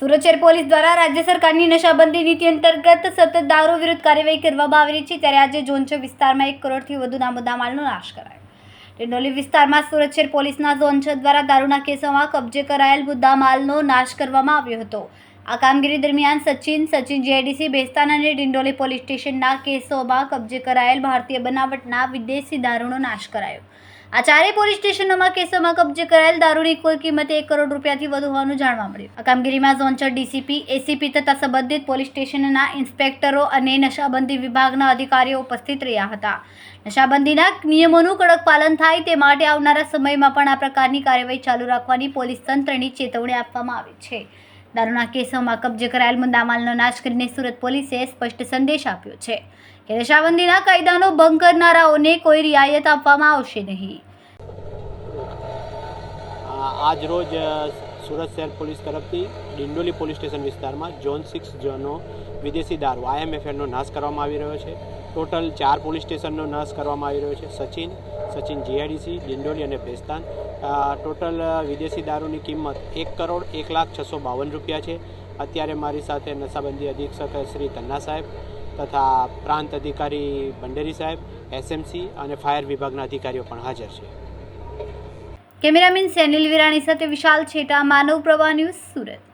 સુરત શહેર પોલીસ દ્વારા રાજ્ય સરકારની નશાબંધી નીતિ અંતર્ગત સતત દારૂ વિરુદ્ધ કાર્યવાહી કરવામાં આવી રહી છે ત્યારે આજે ઝોન વિસ્તારમાં એક કરોડથી વધુના મુદ્દામાલનો નાશ કરાયો. ડિંડોલી વિસ્તારમાં સુરત શહેર પોલીસના ઝોન દ્વારા દારૂના કેસોમાં કબજે કરાયેલ મુદ્દામાલનો નાશ કરવામાં આવ્યો હતો. આ કામગીરી દરમિયાન સચિન સચિન જેડીસી, બેસ્તાન અને ડિંડોલી પોલીસ સ્ટેશનના કેસોમાં કબજે કરાયેલ ભારતીય બનાવટના વિદેશી દારૂનો નાશ કરાયો. આ ચારેય પોલીસ સ્ટેશનોમાં કેસોમાં કબજે કરાયેલ દારૂની કુલ કિંમત એક કરોડ રૂપિયાથી વધુ હોવાનું જાણવા મળ્યું. આ કામગીરીમાં ઝોનચર ડીસીપી, એસીપી તથા સંબંધિત પોલીસ સ્ટેશનના ઇન્સ્પેક્ટરો અને નશાબંધી વિભાગના અધિકારીઓ ઉપસ્થિત રહ્યા હતા. નશાબંધીના નિયમોનું કડક પાલન થાય તે માટે આવનારા સમયમાં પણ આ પ્રકારની કાર્યવાહી ચાલુ રાખવાની પોલીસ તંત્રની ચેતવણી આપવામાં આવી છે. દારૂના કેસોમાં કબજે કરાયેલ મુદ્દામાલનો નાશ કરીને સુરત પોલીસે સ્પષ્ટ સંદેશ આપ્યો છે કે નશાબંધીના કાયદાનો ભંગ કરનારાઓને કોઈ રિયાયત આપવામાં આવશે નહીં. આજ રોજ સુરત શહેર પોલીસ તરફથી ડિંડોલી પોલીસ સ્ટેશન વિસ્તારમાં ઝોન સિક્સ ઝોનનો વિદેશી દારૂ, આઈએમએફએનનો નાશ કરવામાં આવી રહ્યો છે. ટોટલ ચાર પોલીસ સ્ટેશનનો નાશ કરવામાં આવી રહ્યો છે. સચિન સચિન જીઆઈડીસી, ડિંડોલી અને ભેસ્તાન. ટોટલ વિદેશી દારૂની કિંમત એક કરોડ એક લાખ છસો બાવન રૂપિયા છે. અત્યારે મારી સાથે નશાબંધી અધિક્ષક શ્રી તન્ના સાહેબ તથા પ્રાંત અધિકારી ભંડેરી સાહેબ, એસએમસી અને ફાયર વિભાગના અધિકારીઓ પણ હાજર છે. કેમેરામેન સેનિલ વિરાણી સાથે વિશાલ છેટા માનવ પ્રવાહ ન્યૂઝ સુરત.